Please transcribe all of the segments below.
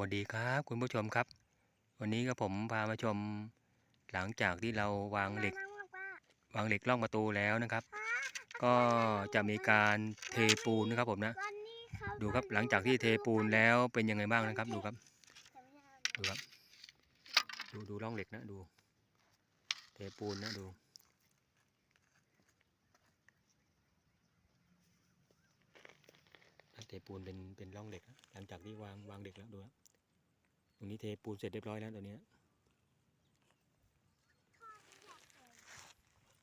วัสดีครับคุณผู้ชมครับ วันนี้ก็ผมพามาชม หลังจากที่เราวางเหล็ก วางเหล็กล่องประตูแล้วนะครับ ก็จะมีการเทปูนนะครับผมนะ ดูครับหลังจากที่เทปูนแล้วเป็นยังไงบ้างนะครับ ดูครับดูครับ ดูดูร่องเหล็กนะดู เทปูนนะดู ทปูนเป็นเป็นร่องเหล็ก หลังจากที่วางวางเหล็กแล้วดูครับตรงนี้เทปูนเสร็จเรียบร้อยแล้วตัวนี้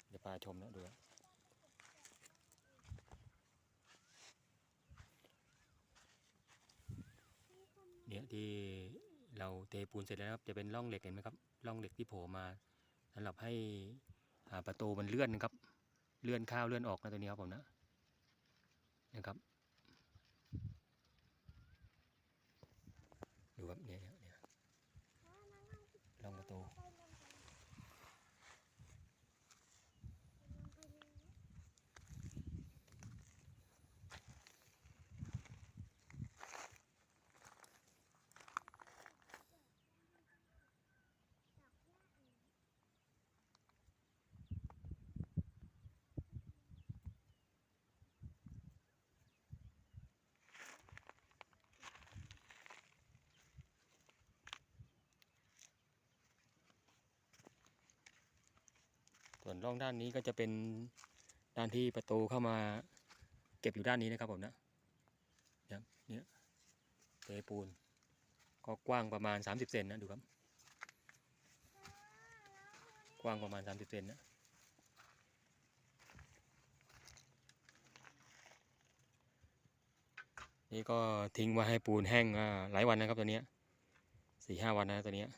เดี๋ยวพาชมนะดูครับเนี่ยที่เราเทปูนเสร็จแล้วครับจะเป็นร่องเหล็กเห็นไหมครับร่องเหล็กที่โผล่มาสำหรับให้อ่าประตูมันเลื่อนนะครับ เลื่อนข้าวเลื่อนออกนะตัวนี้ครับผมนะนะครับ ดูครับ เนี่ยเนี่ยเนี่ยล่องประตู ส่ วนร่องด้านนี้ก็จะเป็นด้านที่ประตูเข้ามาเก็บอยู่ด้านนี้นะครับผมนะเนี่ยเนี่ยเทปูน ก็กว้างประมาณ 30 เซนนะดูครับ กว้างประมาณ 30 เซนนะนี่ก็ทิ้งไว้ให้ปูนแห้งหลายวันนะครับตัวเนี้ยสี่ห้าวันนะตัวเนี้ย